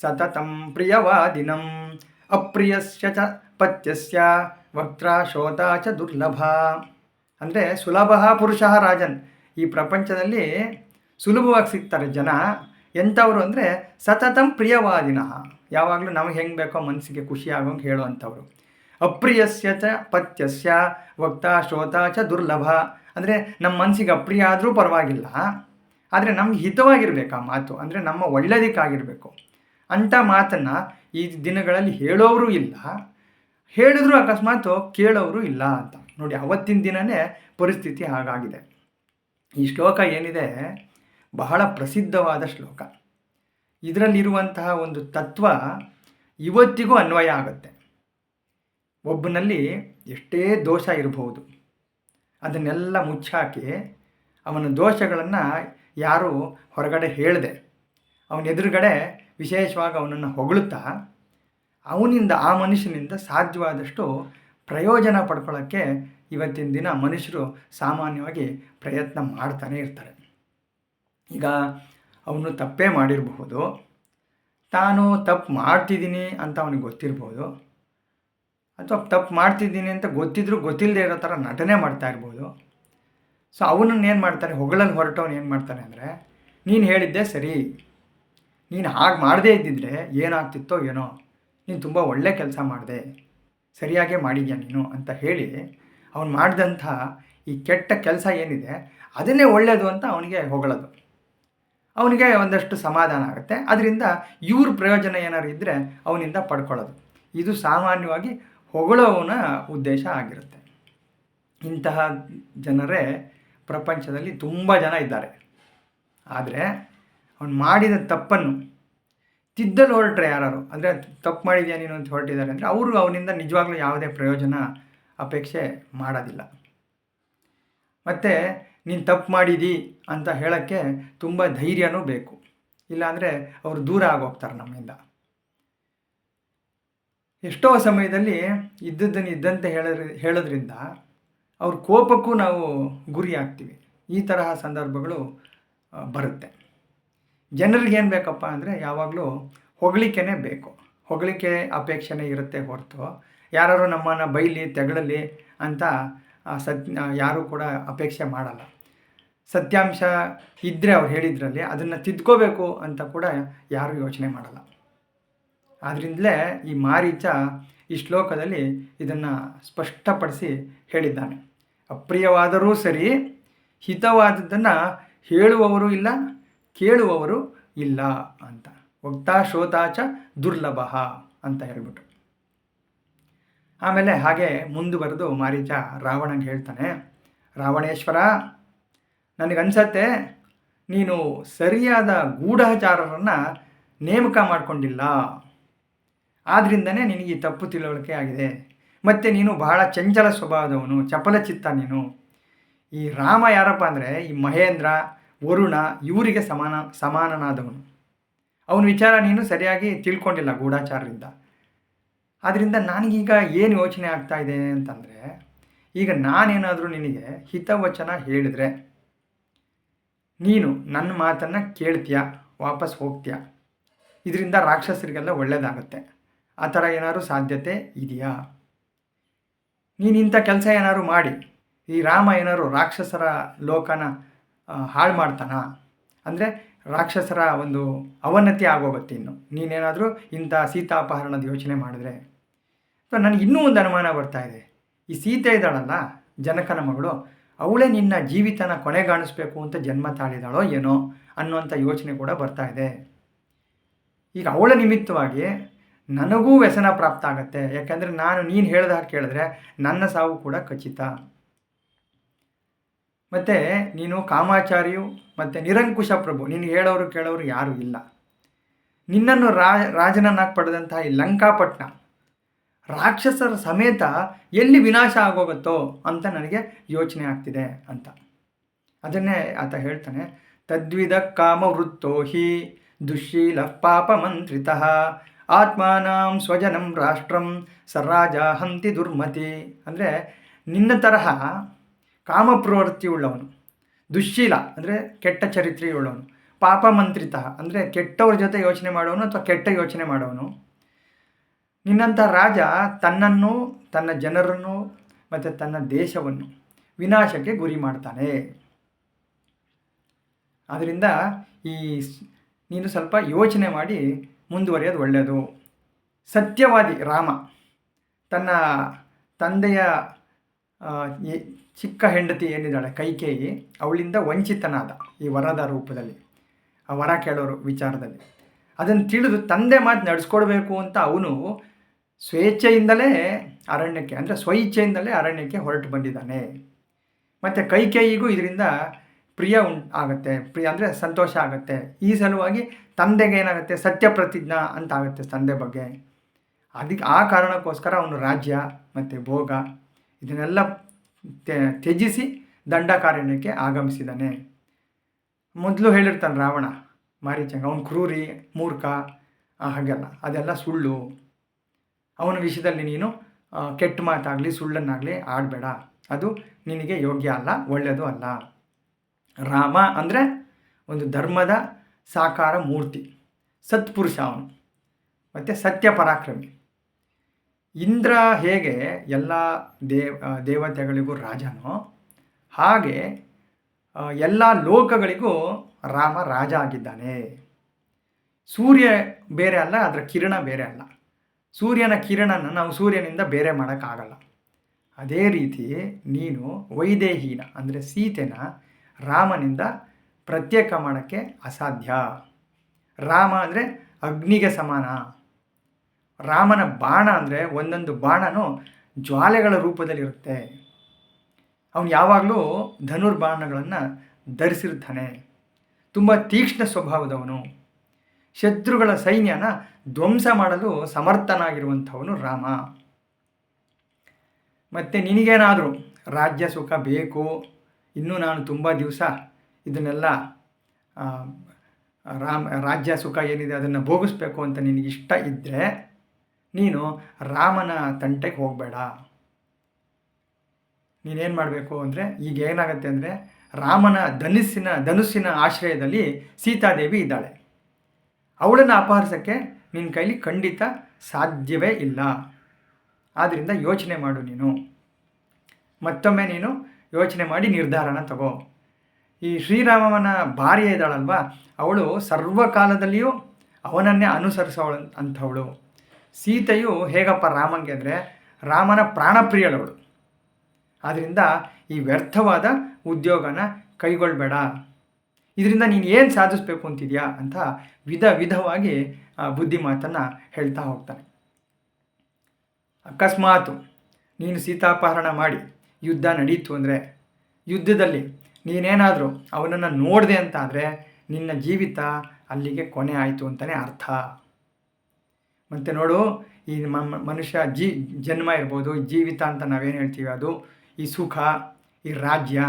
ಸತತಂ ಪ್ರಿಯವಾದಿನಂ, ಅಪ್ರಿಯಸ್ಯ ಚ ಪತ್ಯಸ್ಯ, ವಕ್ತ್ರ ಶೋತ ಚ ದುರ್ಲಭ. ಅಂದರೆ ಸುಲಭ ಪುರುಷ ರಾಜನ್. ಈ ಪ್ರಪಂಚದಲ್ಲಿ ಸುಲಭವಾಗಿ ಸಿಗ್ತಾರೆ ಜನ. ಎಂಥವರು ಅಂದರೆ ಸತತಂ ಪ್ರಿಯವಾದಿನಃ. ಯಾವಾಗಲೂ ನಮಗೆ ಹೆಂಗೆ ಬೇಕೋ ಮನಸ್ಸಿಗೆ ಖುಷಿ ಆಗೋಂಗೆ ಹೇಳುವಂಥವ್ರು. ಅಪ್ರಿಯಸ್ಯ ಚ ಪತ್ಯಸ್ಯ, ವಕ್ತ, ಶ್ರೋತ ಚ ದುರ್ಲಭ. ಅಂದರೆ ನಮ್ಮ ಮನಸ್ಸಿಗೆ ಅಪ್ರಿಯ ಆದರೂ ಪರವಾಗಿಲ್ಲ. ಆದರೆ ನಮ್ಗೆ ಹಿತವಾಗಿರ್ಬೇಕು ಆ ಮಾತು. ಅಂದರೆ ನಮ್ಮ ಒಳ್ಳೆಯದಕ್ಕಾಗಿರಬೇಕು ಅಂಥ ಮಾತನ್ನು ಈ ದಿನಗಳಲ್ಲಿ ಹೇಳೋರು ಇಲ್ಲ. ಹೇಳಿದ್ರು ಅಕಸ್ಮಾತ್ ಕೇಳೋರು ಇಲ್ಲ ಅಂತ. ನೋಡಿ, ಅವತ್ತಿನ ದಿನವೇ ಪರಿಸ್ಥಿತಿ ಹಾಗಾಗಿದೆ. ಈ ಶ್ಲೋಕ ಏನಿದೆ? ಬಹಳ ಪ್ರಸಿದ್ಧವಾದ ಶ್ಲೋಕ. ಇದರಲ್ಲಿರುವಂತಹ ಒಂದು ತತ್ವ ಇವತ್ತಿಗೂ ಅನ್ವಯ ಆಗುತ್ತೆ. ಒಬ್ಬನಲ್ಲಿ ಎಷ್ಟೇ ದೋಷ ಇರಬಹುದು, ಅದನ್ನೆಲ್ಲ ಮುಚ್ಚಾಕಿ ಅವನ ದೋಷಗಳನ್ನು ಯಾರು ಹೊರಗಡೆ ಹೇಳಿದೆ, ಅವನ ಎದುರುಗಡೆ ವಿಶೇಷವಾಗಿ ಅವನನ್ನು ಹೊಗಳುತ್ತಾ, ಅವನಿಂದ ಆ ಮನುಷ್ಯನಿಂದ ಸಾಧ್ಯವಾದಷ್ಟು ಪ್ರಯೋಜನ ಪಡ್ಕೊಳ್ಳೋಕ್ಕೆ ಇವತ್ತಿನ ದಿನ ಮನುಷ್ಯರು ಸಾಮಾನ್ಯವಾಗಿ ಪ್ರಯತ್ನ ಮಾಡ್ತಾನೆ ಇರ್ತಾರೆ. ಈಗ ಅವನು ತಪ್ಪೇ ಮಾಡಿರಬಹುದು. ತಾನು ತಪ್ಪು ಮಾಡ್ತಿದ್ದೀನಿ ಅಂತ ಅವನಿಗೆ ಗೊತ್ತಿರ್ಬೋದು. ಅಥವಾ ತಪ್ಪು ಮಾಡ್ತಿದ್ದೀನಿ ಅಂತ ಗೊತ್ತಿದ್ದರೂ ಗೊತ್ತಿಲ್ಲದೆ ಇರೋ ಥರ ನಟನೆ ಮಾಡ್ತಾ ಇರ್ಬೋದು. ಸೊ ಅವನನ್ನು ಏನು ಮಾಡ್ತಾನೆ? ಹೊಗಳಲ್ಲಿ ಹೊರಟವನು ಏನು ಮಾಡ್ತಾನೆ ಅಂದರೆ, ನೀನು ಹೇಳಿದ್ದೆ ಸರಿ. ನೀನು ಹಾಗೆ ಮಾಡದೇ ಇದ್ದಿದ್ರೆ ಏನಾಗ್ತಿತ್ತೋ ಏನೋ, ನೀನು ತುಂಬ ಒಳ್ಳೆ ಕೆಲಸ ಮಾಡಿದೆ. ಸರಿಯಾಗೇ ಮಾಡಿದ್ಯಾ ನೀನು ಅಂತ ಹೇಳಿ ಅವನು ಮಾಡಿದಂಥ ಈ ಕೆಟ್ಟ ಕೆಲಸ ಏನಿದೆ, ಅದನ್ನೇ ಒಳ್ಳೆಯದು ಅಂತ ಅವನಿಗೆ ಹೊಗಳೋದು. ಅವನಿಗೆ ಒಂದಷ್ಟು ಸಮಾಧಾನ ಆಗುತ್ತೆ. ಅದರಿಂದ ಇವ್ರ ಪ್ರಯೋಜನ ಏನಾದ್ರು ಇದ್ದರೆ ಅವನಿಂದ ಪಡ್ಕೊಳ್ಳೋದು. ಇದು ಸಾಮಾನ್ಯವಾಗಿ ಹೊಗಳೋವನ ಉದ್ದೇಶ ಆಗಿರುತ್ತೆ. ಇಂತಹ ಜನರೇ ಪ್ರಪಂಚದಲ್ಲಿ ತುಂಬ ಜನ ಇದ್ದಾರೆ. ಆದರೆ ಅವನು ಮಾಡಿದ ತಪ್ಪನ್ನು ತಿದ್ದಲು ಹೊರಟ್ರೆ ಯಾರು ಅಂದರೆ ತಪ್ಪು ಮಾಡಿದ್ಯಾ ನೀನು ಅಂತ ಹೊರಟಿದ್ದಾರೆ ಅಂದರೆ ಅವರು ಅವನಿಂದ ನಿಜವಾಗ್ಲೂ ಯಾವುದೇ ಪ್ರಯೋಜನ ಅಪೇಕ್ಷೆ ಮಾಡೋದಿಲ್ಲ. ಮತ್ತು ನೀನು ತಪ್ಪು ಮಾಡಿದಿ ಅಂತ ಹೇಳೋಕ್ಕೆ ತುಂಬ ಧೈರ್ಯನೂ ಬೇಕು. ಇಲ್ಲಾಂದರೆ ಅವರು ದೂರ ಆಗೋಗ್ತಾರೆ ನಮ್ಮಿಂದ. ಎಷ್ಟೋ ಸಮಯದಲ್ಲಿ ಇದ್ದದ್ದನ್ನು ಇದ್ದಂತೆ ಹೇಳೋದ್ರಿ ಹೇಳೋದ್ರಿಂದ ಅವ್ರ ಕೋಪಕ್ಕೂ ನಾವು ಗುರಿ ಆಗ್ತೀವಿ. ಈ ತರಹ ಸಂದರ್ಭಗಳು ಬರುತ್ತೆ. ಜನರಿಗೆ ಏನು ಬೇಕಪ್ಪ ಅಂದರೆ ಯಾವಾಗಲೂ ಹೊಗಳಿಕೆನೇ ಬೇಕು. ಹೊಗಳಿಕೆ ಅಪೇಕ್ಷೆನೇ ಇರುತ್ತೆ ಹೊರತು. ಯಾರು ನಮ್ಮನ್ನು ಬೈಲಿ, ತೆಗಳಲಿ ಅಂತ ಸತ್ ಯಾರೂ ಕೂಡ ಅಪೇಕ್ಷೆ ಮಾಡಲ್ಲ. ಸತ್ಯಾಂಶ ಇದ್ದರೆ ಅವ್ರು ಹೇಳಿದ್ರಲ್ಲಿ ಅದನ್ನು ತಿದ್ಕೋಬೇಕು ಅಂತ ಕೂಡ ಯಾರೂ ಯೋಚನೆ ಮಾಡಲ್ಲ. ಆದ್ದರಿಂದಲೇ ಈ ಮಾರೀಚ ಈ ಶ್ಲೋಕದಲ್ಲಿ ಇದನ್ನು ಸ್ಪಷ್ಟಪಡಿಸಿ ಹೇಳಿದ್ದಾನೆ. ಅಪ್ರಿಯವಾದರೂ ಸರಿ, ಹಿತವಾದದ್ದನ್ನು ಹೇಳುವವರು ಇಲ್ಲ, ಕೇಳುವವರು ಇಲ್ಲ ಅಂತ. ವಕ್ತಾ ಶೋತಾಚ ದುರ್ಲಭ ಅಂತ ಹೇಳ್ಬಿಟ್ಟು. ಆಮೇಲೆ ಹಾಗೆ ಮುಂದುವರೆದು ಮಾರೀಚ ರಾವಣಂಗೆ ಹೇಳ್ತಾನೆ, ರಾವಣೇಶ್ವರ, ನನಗನ್ಸತ್ತೆ ನೀನು ಸರಿಯಾದ ಗೂಢಚಾರರನ್ನು ನೇಮಕ ಮಾಡಿಕೊಂಡಿಲ್ಲ. ಆದ್ದರಿಂದನೇ ನಿನಗೆ ತಪ್ಪು ತಿಳುವಳಿಕೆ ಆಗಿದೆ. ಮತ್ತು ನೀನು ಬಹಳ ಚಂಚಲ ಸ್ವಭಾವದವನು ಚಪಲ ಚಿತ್ತ ನೀನು. ಈ ರಾಮ ಯಾರಪ್ಪ ಅಂದರೆ ಈ ಮಹೇಂದ್ರ, ವರುಣ ಇವರಿಗೆ ಸಮಾನ, ಸಮಾನನಾದವನು. ಅವನ ವಿಚಾರ ನೀನು ಸರಿಯಾಗಿ ತಿಳ್ಕೊಂಡಿಲ್ಲ ಗೂಢಾಚಾರರಿಂದ. ಆದ್ದರಿಂದ ನನಗೀಗ ಏನು ಯೋಚನೆ ಆಗ್ತಾ ಇದೆ ಅಂತಂದರೆ, ಈಗ ನಾನೇನಾದರೂ ನಿನಗೆ ಹಿತವಚನ ಹೇಳಿದರೆ, ನೀನು ನನ್ನ ಮಾತನ್ನು ಕೇಳ್ತೀಯ? ವಾಪಸ್ ಹೋಗ್ತೀಯ? ಇದರಿಂದ ರಾಕ್ಷಸರಿಗೆಲ್ಲ ಒಳ್ಳೆಯದಾಗುತ್ತೆ ಆ ಥರ ಏನಾದರೂ ಸಾಧ್ಯತೆ ಇದೆಯಾ? ನೀನು ಇಂಥ ಕೆಲಸ ಏನಾದ್ರು ಮಾಡಿ, ಈ ರಾಮ ಏನಾದ್ರು ರಾಕ್ಷಸರ ಲೋಕನ ಹಾಳು ಮಾಡ್ತಾನ? ಅಂದರೆ ರಾಕ್ಷಸರ ಒಂದು ಅವನತಿ ಆಗೋಗುತ್ತೆ ಇನ್ನು. ನೀನೇನಾದರೂ ಇಂಥ ಸೀತಾಪಹರಣದ ಯೋಚನೆ ಮಾಡಿದ್ರೆ. ಸೊ ನನಗೆ ಇನ್ನೂ ಒಂದು ಅನುಮಾನ ಬರ್ತಾ ಇದೆ. ಈ ಸೀತೆ ಇದ್ದಾಳಲ್ಲ, ಜನಕನ ಮಗಳು, ಅವಳೇ ನಿನ್ನ ಜೀವಿತನ ಕೊನೆಗಾಣಿಸ್ಬೇಕು ಅಂತ ಜನ್ಮ ತಾಳಿದಾಳೋ ಏನೋ ಅನ್ನುವಂಥ ಯೋಚನೆ ಕೂಡ ಬರ್ತಾ ಇದೆ. ಈಗ ಅವಳ ನಿಮಿತ್ತವಾಗಿ ನನಗೂ ವ್ಯಸನ ಪ್ರಾಪ್ತ ಆಗುತ್ತೆ. ಯಾಕೆಂದರೆ ನಾನು ನೀನು ಹೇಳ್ದಾಗ ಕೇಳಿದ್ರೆ ನನ್ನ ಸಾವು ಕೂಡ ಖಚಿತ. ಮತ್ತು ನೀನು ಕಾಮಾಚಾರಿಯು, ಮತ್ತು ನಿರಂಕುಶ ಪ್ರಭು, ನೀನು ಹೇಳೋರು ಕೇಳೋರು ಯಾರೂ ಇಲ್ಲ. ನಿನ್ನನ್ನು ರಾಜನನ್ನಾಗಿ ಪಡೆದಂತಹ ಈ ಲಂಕಾಪಟ್ಟಣ ರಾಕ್ಷಸರ ಸಮೇತ ಎಲ್ಲಿ ವಿನಾಶ ಆಗೋಗುತ್ತೋ ಅಂತ ನನಗೆ ಯೋಚನೆ ಆಗ್ತಿದೆ ಅಂತ. ಅದನ್ನೇ ಆತ ಹೇಳ್ತಾನೆ ತದ್ವಿಧ ಕಾಮವೃತ್ತೋ ಹಿ ದುಶ್ಶೀಲ ಪಾಪ ಮಂತ್ರಿತ ಆತ್ಮಾನಾಂ ಸ್ವಜನಂ ರಾಷ್ಟ್ರಂ ಸರಾಜ ಹಂತಿ ದುರ್ಮತಿ. ಅಂದರೆ ನಿನ್ನ ತರಹ ಕಾಮ ಪ್ರವೃತ್ತಿಯುಳ್ಳವನು ದುಶ್ಶೀಲ ಅಂದರೆ ಕೆಟ್ಟ ಚರಿತ್ರೆಯುಳ್ಳವನು ಪಾಪ ಮಂತ್ರಿತ ಅಂದರೆ ಕೆಟ್ಟವ್ರ ಜೊತೆ ಯೋಚನೆ ಮಾಡೋನು ಅಥವಾ ಕೆಟ್ಟ ಯೋಚನೆ ಮಾಡೋನು ನಿನ್ನಂಥ ರಾಜ ತನ್ನನ್ನು, ತನ್ನ ಜನರನ್ನು ಮತ್ತು ತನ್ನ ದೇಶವನ್ನು ವಿನಾಶಕ್ಕೆ ಗುರಿ ಮಾಡ್ತಾನೆ. ಆದ್ದರಿಂದ ಈ ನೀನು ಸ್ವಲ್ಪ ಯೋಚನೆ ಮಾಡಿ ಮುಂದುವರಿಯೋದು ಒಳ್ಳೆಯದು ಸತ್ಯವಾದಿ ರಾಮ ತನ್ನ ತಂದೆಯ ಚಿಕ್ಕ ಹೆಂಡತಿ ಏನಿದ್ದಾಳೆ ಕೈಕೇಯಿ, ಅವಳಿಂದ ವಂಚಿತನಾದ ಈ ವರದ ರೂಪದಲ್ಲಿ, ಆ ವರ ಕೇಳೋರು ವಿಚಾರದಲ್ಲಿ. ಅದನ್ನು ತಿಳಿದು ತಂದೆ ಮಾತು ನಡೆಸ್ಕೊಡ್ಬೇಕು ಅಂತ ಅವನು ಸ್ವೇಚ್ಛೆಯಿಂದಲೇ ಅರಣ್ಯಕ್ಕೆ, ಅಂದರೆ ಸ್ವಇಚ್ಛೆಯಿಂದಲೇ ಅರಣ್ಯಕ್ಕೆ ಹೊರಟು ಬಂದಿದ್ದಾನೆ. ಮತ್ತು ಕೈಕೇಯಿಗೂ ಇದರಿಂದ ಪ್ರಿಯ ಉಂ, ಆಗುತ್ತೆ. ಪ್ರಿಯ ಅಂದರೆ ಸಂತೋಷ ಆಗುತ್ತೆ. ಈ ಸಲುವಾಗಿ ತಂದೆಗೆ ಏನಾಗುತ್ತೆ? ಸತ್ಯ ಪ್ರತಿಜ್ಞಾ ಅಂತ ಆಗುತ್ತೆ ತಂದೆ ಬಗ್ಗೆ. ಅದಕ್ಕೆ ಆ ಕಾರಣಕ್ಕೋಸ್ಕರ ಅವನು ರಾಜ್ಯ ಮತ್ತು ಭೋಗ ಇದನ್ನೆಲ್ಲ ತ್ಯ- ತ್ಯಜಿಸಿ ದಂಡಕಾರಣ್ಯಕ್ಕೆ ಆಗಮಿಸಿದ್ದಾನೆ. ಮೊದಲು ಹೇಳಿರ್ತಾನೆ ರಾವಣ, ಮಾರೀಚಂಗ, ಅವನು ಕ್ರೂರಿ, ಮೂರ್ಖ ಹಾಗೆಲ್ಲ. ಅದೆಲ್ಲ ಸುಳ್ಳು. ಅವನ ವಿಷಯದಲ್ಲಿ ನೀನು ಕೆಟ್ಟ ಮಾತಾಗಲಿ, ಸುಳ್ಳನ್ನಾಗಲಿ ಆಡಬೇಡ. ಅದು ನಿನಗೆ ಯೋಗ್ಯ ಅಲ್ಲ, ಒಳ್ಳೆಯದು ಅಲ್ಲ. ರಾಮ ಅಂದರೆ ಒಂದು ಧರ್ಮದ ಸಾಕಾರ ಮೂರ್ತಿ. ಸತ್ಪುರುಷ ಅವನು. ಮತ್ತು ಸತ್ಯ ಪರಾಕ್ರಮಿ. ಇಂದ್ರ ಹೇಗೆ ಎಲ್ಲ ದೇವ ದೇವತೆಗಳಿಗೂ ರಾಜನೋ, ಹಾಗೆ ಎಲ್ಲ ಲೋಕಗಳಿಗೂ ರಾಮ ರಾಜ ಆಗಿದ್ದಾನೆ. ಸೂರ್ಯ ಬೇರೆ ಅಲ್ಲ ಅದರ ಕಿರಣ ಬೇರೆ ಅಲ್ಲ. ಸೂರ್ಯನ ಕಿರಣನ ನಾವು ಸೂರ್ಯನಿಂದ ಬೇರೆ ಮಾಡೋಕ್ಕಾಗಲ್ಲ. ಅದೇ ರೀತಿ ನೀನು ವೈದೇಹೀನ, ಅಂದರೆ ಸೀತೆನ ರಾಮನಿಂದ ಪ್ರತ್ಯೇಕ ಮಾಡೋಕ್ಕೆ ಅಸಾಧ್ಯ. ರಾಮ ಅಂದರೆ ಅಗ್ನಿಗೆ ಸಮಾನ. ರಾಮನ ಬಾಣ ಅಂದರೆ ಒಂದೊಂದು ಬಾಣನೂ ಜ್ವಾಲೆಗಳ ರೂಪದಲ್ಲಿರುತ್ತೆ. ಅವನು ಯಾವಾಗಲೂ ಧನುರ್ಬಾಣಗಳನ್ನು ಧರಿಸಿರ್ತಾನೆ. ತುಂಬ ತೀಕ್ಷ್ಣ ಸ್ವಭಾವದವನು. ಶತ್ರುಗಳ ಸೈನ್ಯನ ಧ್ವಂಸ ಮಾಡಲು ಸಮರ್ಥನಾಗಿರುವಂಥವನು ರಾಮ. ಮತ್ತು ನಿನಗೇನಾದರೂ ರಾಜ್ಯ ಸುಖ ಬೇಕು? ಇನ್ನೂ ನಾನು ತುಂಬ ದಿವಸ ಇದನ್ನೆಲ್ಲ ರಾಮ, ರಾಜ್ಯ ಸುಖ ಏನಿದೆ ಅದನ್ನು ಭೋಗಿಸ್ಬೇಕು ಅಂತ ನಿನಗೆ ಇಷ್ಟ ಇದ್ದರೆ ನೀನು ರಾಮನ ತಂಟೆಗೆ ಹೋಗಬೇಡ. ನೀನೇನು ಮಾಡಬೇಕು ಅಂದರೆ ಈಗ ಏನಾಗುತ್ತೆ ಅಂದರೆ ರಾಮನ ಧನುಸ್ಸಿನ ಧನುಸ್ಸಿನ ಆಶ್ರಯದಲ್ಲಿ ಸೀತಾದೇವಿ ಇದ್ದಾಳೆ. ಅವಳನ್ನು ಅಪಹರಿಸೋಕ್ಕೆ ನಿನ್ನ ಕೈಲಿ ಖಂಡಿತ ಸಾಧ್ಯವೇ ಇಲ್ಲ. ಆದ್ದರಿಂದ ಯೋಚನೆ ಮಾಡು ನೀನು. ಮತ್ತೊಮ್ಮೆ ನೀನು ಯೋಚನೆ ಮಾಡಿ ನಿರ್ಧಾರನ ತಗೋ. ಈ ಶ್ರೀರಾಮನ ಭಾರ್ಯ ಇದ್ದಾಳಲ್ವ, ಅವಳು ಸರ್ವಕಾಲದಲ್ಲಿಯೂ ಅವನನ್ನೇ ಅನುಸರಿಸೋಳು ಅಂಥವಳು. ಸೀತೆಯು ಹೇಗಪ್ಪ ರಾಮಂಗೆ ಅಂದರೆ ರಾಮನ ಪ್ರಾಣಪ್ರಿಯಳವಳು. ಆದ್ದರಿಂದ ಈ ವ್ಯರ್ಥವಾದ ಉದ್ಯೋಗನ ಕೈಗೊಳ್ಳಬೇಡ ಇದರಿಂದ ನೀನು ಏನು ಸಾಧಿಸಬೇಕು ಅಂತಿದೆಯಾ ಅಂತ ವಿಧ ವಿಧವಾಗಿ ಬುದ್ಧಿ ಮಾತನ್ನು ಹೇಳ್ತಾ ಹೋಗ್ತಾನೆ. ಅಕಸ್ಮಾತ್ ನೀನು ಸೀತಾಪಹರಣ ಮಾಡಿ ಯುದ್ಧ ನಡೀತು ಅಂದರೆ, ಯುದ್ಧದಲ್ಲಿ ನೀನೇನಾದರೂ ಅವನನ್ನು ನೋಡಿದೆ ಅಂತ ಆದರೆ ನಿನ್ನ ಜೀವಿತ ಅಲ್ಲಿಗೆ ಕೊನೆ ಆಯಿತು ಅಂತಲೇ ಅರ್ಥ. ಮತ್ತು ನೋಡು, ಈ ಮನುಷ್ಯ ಜೀ, ಜನ್ಮ ಇರ್ಬೋದು, ಜೀವಿತ ಅಂತ ನಾವೇನು ಹೇಳ್ತೀವಿ ಅದು? ಈ ಸುಖ, ಈ ರಾಜ್ಯ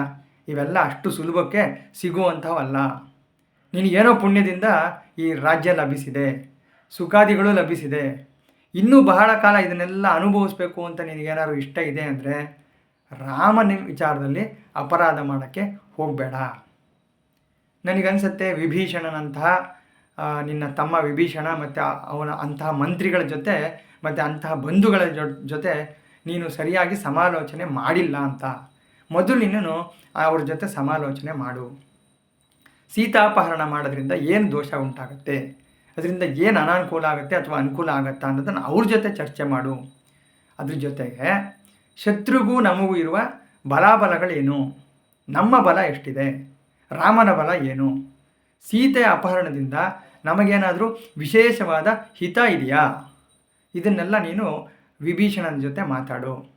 ಇವೆಲ್ಲ ಅಷ್ಟು ಸುಲಭಕ್ಕೆ ಸಿಗುವಂಥವಲ್ಲ. ನಿನಗೇನೋ ಪುಣ್ಯದಿಂದ ಈ ರಾಜ್ಯ ಲಭಿಸಿದೆ, ಸುಖಾದಿಗಳು ಲಭಿಸಿದೆ. ಇನ್ನೂ ಬಹಳ ಕಾಲ ಇದನ್ನೆಲ್ಲ ಅನುಭವಿಸ್ಬೇಕು ಅಂತ ನಿನಗೇನಾದ್ರು ಇಷ್ಟ ಇದೆ ಅಂದರೆ ರಾಮನ ವಿಚಾರದಲ್ಲಿ ಅಪರಾಧ ಮಾಡೋಕ್ಕೆ ಹೋಗಬೇಡ. ನನಗನ್ಸುತ್ತೆ ವಿಭೀಷಣನಂತಹ ನಿನ್ನ ತಮ್ಮ ವಿಭೀಷಣ ಮತ್ತು ಅವನ ಅಂತಹ ಮಂತ್ರಿಗಳ ಜೊತೆ ಮತ್ತು ಅಂತಹ ಬಂಧುಗಳ ಜೊತೆ ನೀನು ಸರಿಯಾಗಿ ಸಮಾಲೋಚನೆ ಮಾಡಿಲ್ಲ ಅಂತ. ಮೊದಲು ನೀನು ಅವ್ರ ಜೊತೆ ಸಮಾಲೋಚನೆ ಮಾಡು. ಸೀತಾಪಹರಣ ಮಾಡೋದ್ರಿಂದ ಏನು ದೋಷ ಉಂಟಾಗುತ್ತೆ? ಅದರಿಂದ ಏನು ಅನಾನುಕೂಲ ಆಗುತ್ತೆ ಅಥವಾ ಅನುಕೂಲ ಆಗುತ್ತಾ ಅನ್ನೋದನ್ನು ಅವ್ರ ಜೊತೆ ಚರ್ಚೆ ಮಾಡು. ಅದ್ರ ಜೊತೆಗೆ ಶತ್ರುಗೂ ನಮಗೂ ಇರುವ ಬಲಾಬಲಗಳೇನು? ನಮ್ಮ ಬಲ ಎಷ್ಟಿದೆ? ರಾಮನ ಬಲ ಏನು? ಸೀತೆಯ ಅಪಹರಣದಿಂದ ನಮಗೇನಾದರೂ ವಿಶೇಷವಾದ ಹಿತ ಇದೆಯಾ? ಇದನ್ನೆಲ್ಲ ನೀನು ವಿಭೀಷಣನ ಜೊತೆ ಮಾತಾಡು.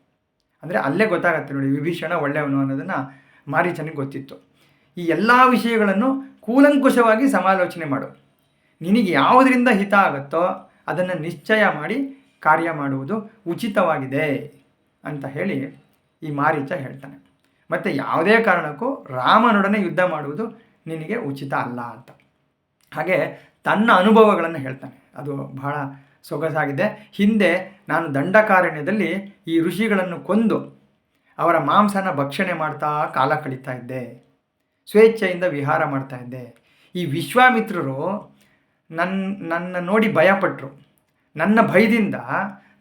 ಅಂದರೆ ಅಲ್ಲೇ ಗೊತ್ತಾಗತ್ತೆ ನೋಡಿ, ವಿಭೀಷಣ ಒಳ್ಳೆಯವನು ಅನ್ನೋದನ್ನು ಮಾರೀಚನಿಗೆ ಗೊತ್ತಿತ್ತು. ಈ ಎಲ್ಲ ವಿಷಯಗಳನ್ನು ಕೂಲಂಕುಷವಾಗಿ ಸಮಾಲೋಚನೆ ಮಾಡು. ನಿನಗೆ ಯಾವುದರಿಂದ ಹಿತ ಆಗುತ್ತೋ ಅದನ್ನು ನಿಶ್ಚಯ ಮಾಡಿ ಕಾರ್ಯ ಮಾಡುವುದು ಉಚಿತವಾಗಿದೆ ಅಂತ ಹೇಳಿ ಈ ಮಾರೀಚ ಹೇಳ್ತಾನೆ. ಮತ್ತು ಯಾವುದೇ ಕಾರಣಕ್ಕೂ ರಾಮನೊಡನೆ ಯುದ್ಧ ಮಾಡುವುದು ನಿನಗೆ ಉಚಿತ ಅಲ್ಲ ಅಂತ. ಹಾಗೆ ತನ್ನ ಅನುಭವಗಳನ್ನು ಹೇಳ್ತಾನೆ. ಅದು ಬಹಳ ಸೊಗಸಾಗಿದೆ. ಹಿಂದೆ ನಾನು ದಂಡಕಾರಣ್ಯದಲ್ಲಿ ಈ ಋಷಿಗಳನ್ನು ಕೊಂದು ಅವರ ಮಾಂಸನ ಭಕ್ಷಣೆ ಮಾಡ್ತಾ ಕಾಲ ಕಳೀತಾ ಇದ್ದೆ. ಸ್ವೇಚ್ಛೆಯಿಂದ ವಿಹಾರ ಮಾಡ್ತಾ ಇದ್ದೆ. ಈ ವಿಶ್ವಾಮಿತ್ರರು ನನ್ನ ನನ್ನ ನೋಡಿ ಭಯಪಟ್ಟರು ನನ್ನ ಭಯದಿಂದ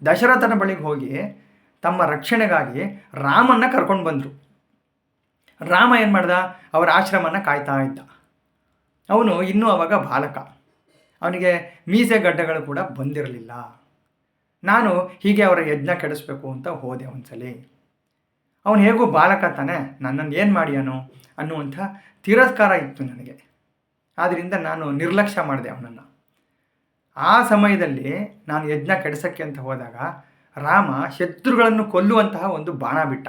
ದಶರಥನ ಬಳಿಗೆ ಹೋಗಿ ತಮ್ಮ ರಕ್ಷಣೆಗಾಗಿ ರಾಮನ್ನ ಕರ್ಕೊಂಡು ಬಂದರು. ರಾಮ ಏನು ಮಾಡ್ದ? ಅವರ ಆಶ್ರಮನ ಕಾಯ್ತಾ ಇದ್ದ. ಅವನು ಇನ್ನೂ ಅವಾಗ ಬಾಲಕ. ಅವನಿಗೆ ಮೀಸೆ ಗಡ್ಡಗಳು ಕೂಡ ಬಂದಿರಲಿಲ್ಲ. ನಾನು ಹೀಗೆ ಅವರ ಯಜ್ಞ ಕೆಡಿಸ್ಬೇಕು ಅಂತ ಹೋದೆ ಒಂದ್ಸಲಿ. ಅವನು ಹೇಗೂ ಬಾಲಕ ತಾನೆ, ನನ್ನನ್ನು ಏನು ಮಾಡ್ಯಾನು ಅನ್ನುವಂಥ ತಿರಸ್ಕಾರ ಇತ್ತು ನನಗೆ. ಆದ್ದರಿಂದ ನಾನು ನಿರ್ಲಕ್ಷ್ಯ ಮಾಡಿದೆ ಅವನನ್ನು. ಆ ಸಮಯದಲ್ಲಿ ನಾನು ಯಜ್ಞ ಕೆಡಿಸೋಕ್ಕೆ ಅಂತ ಹೋದಾಗ ರಾಮ ಶತ್ರುಗಳನ್ನು ಕೊಲ್ಲುವಂತಹ ಒಂದು ಬಾಣ ಬಿಟ್ಟ.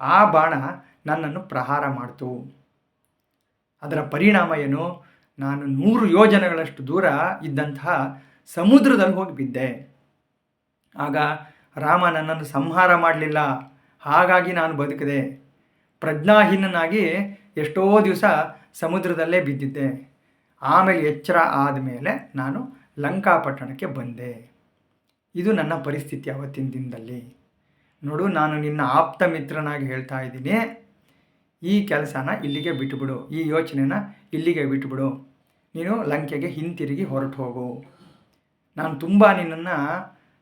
ಆ ಬಾಣ ನನ್ನನ್ನು ಪ್ರಹಾರ ಮಾಡಿತು. ಅದರ ಪರಿಣಾಮ ಏನು? ನಾನು ನೂರು ಯೋಜನೆಗಳಷ್ಟು ದೂರ ಇದ್ದಂತಹ ಸಮುದ್ರದಲ್ಲಿ ಹೋಗಿ ಬಿದ್ದೆ. ಆಗ ರಾಮ ನನ್ನನ್ನು ಸಂಹಾರ ಮಾಡಲಿಲ್ಲ. ಹಾಗಾಗಿ ನಾನು ಬದುಕಿದೆ. ಪ್ರಜ್ಞಾಹೀನನಾಗಿ ಎಷ್ಟೋ ದಿವಸ ಸಮುದ್ರದಲ್ಲೇ ಬಿದ್ದಿದ್ದೆ. ಆಮೇಲೆ ಎಚ್ಚರ ಆದಮೇಲೆ ನಾನು ಲಂಕಾಪಟ್ಟಣಕ್ಕೆ ಬಂದೆ. ಇದು ನನ್ನ ಪರಿಸ್ಥಿತಿ ಅವತ್ತಿನ ದಿನದಲ್ಲಿ. ನೋಡು, ನಾನು ನಿನ್ನ ಆಪ್ತ ಮಿತ್ರನಾಗಿ ಹೇಳ್ತಾ ಇದ್ದೀನಿ. ಈ ಕೆಲಸನ ಇಲ್ಲಿಗೆ ಬಿಟ್ಟುಬಿಡು. ಈ ಯೋಚನೆನ ಇಲ್ಲಿಗೆ ಬಿಟ್ಟುಬಿಡು. ನೀನು ಲಂಕೆಗೆ ಹಿಂತಿರುಗಿ ಹೊರಟು ಹೋಗು. ನಾನು ತುಂಬ ನಿನ್ನನ್ನು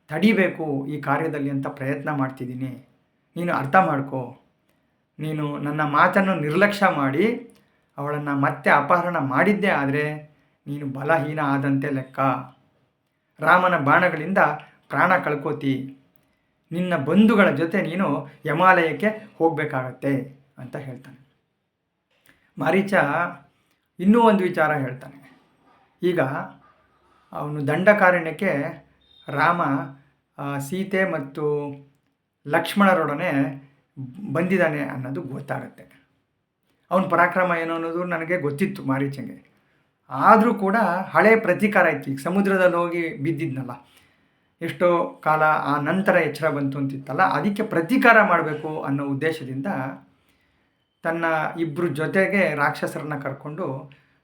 ತಡಿಬೇಕು ಈ ಕಾರ್ಯದಲ್ಲಿ ಅಂತ ಪ್ರಯತ್ನ ಮಾಡ್ತಿದ್ದೀನಿ. ನೀನು ಅರ್ಥ ಮಾಡ್ಕೊ. ನೀನು ನನ್ನ ಮಾತನ್ನು ನಿರ್ಲಕ್ಷ್ಯ ಮಾಡಿ, ಅವಳನ್ನು ಮತ್ತೆ ಅಪಹರಣ ಮಾಡಿದ್ದೇ ಆದರೆ ನೀನು ಬಲಹೀನ ಆದಂತೆ ಲೆಕ್ಕ. ರಾಮನ ಬಾಣಗಳಿಂದ ಪ್ರಾಣ ಕಳ್ಕೋತಿ. ನಿನ್ನ ಬಂಧುಗಳ ಜೊತೆ ನೀನು ಯಮಾಲಯಕ್ಕೆ ಹೋಗಬೇಕಾಗತ್ತೆ. ಅಂತ ಹೇಳ್ತಾನೆ. ಮಾರೀಚ ಇನ್ನೂ ಒಂದು ವಿಚಾರ ಹೇಳ್ತಾನೆ. ಈಗ ಅವನು ದಂಡಕಾರಣ್ಯಕ್ಕೆ ರಾಮ ಸೀತೆ ಮತ್ತು ಲಕ್ಷ್ಮಣರೊಡನೆ ಬಂದಿದ್ದಾನೆ ಅನ್ನೋದು ಗೊತ್ತಾಗುತ್ತೆ. ಅವನ ಪರಾಕ್ರಮ ಏನು ಅನ್ನೋದು ನನಗೆ ಗೊತ್ತಿತ್ತು ಮಾರೀಚಂಗೆ. ಆದರೂ ಕೂಡ ಹಳೆ ಪ್ರತೀಕಾರ ಇತ್ತು ಈಗ ಸಮುದ್ರದಲ್ಲಿ ಹೋಗಿ ಬಿದ್ದಿದ್ನಲ್ಲ, ಎಷ್ಟೋ ಕಾಲ ಆ ನಂತರ ಎಚ್ಚರ ಬಂತು ಅಂತಿತ್ತಲ್ಲ, ಅದಕ್ಕೆ ಪ್ರತೀಕಾರ ಮಾಡಬೇಕು ಅನ್ನೋ ಉದ್ದೇಶದಿಂದ ತನ್ನ ಇಬ್ಬರು ಜೊತೆಗೆ ರಾಕ್ಷಸರನ್ನ ಕರ್ಕೊಂಡು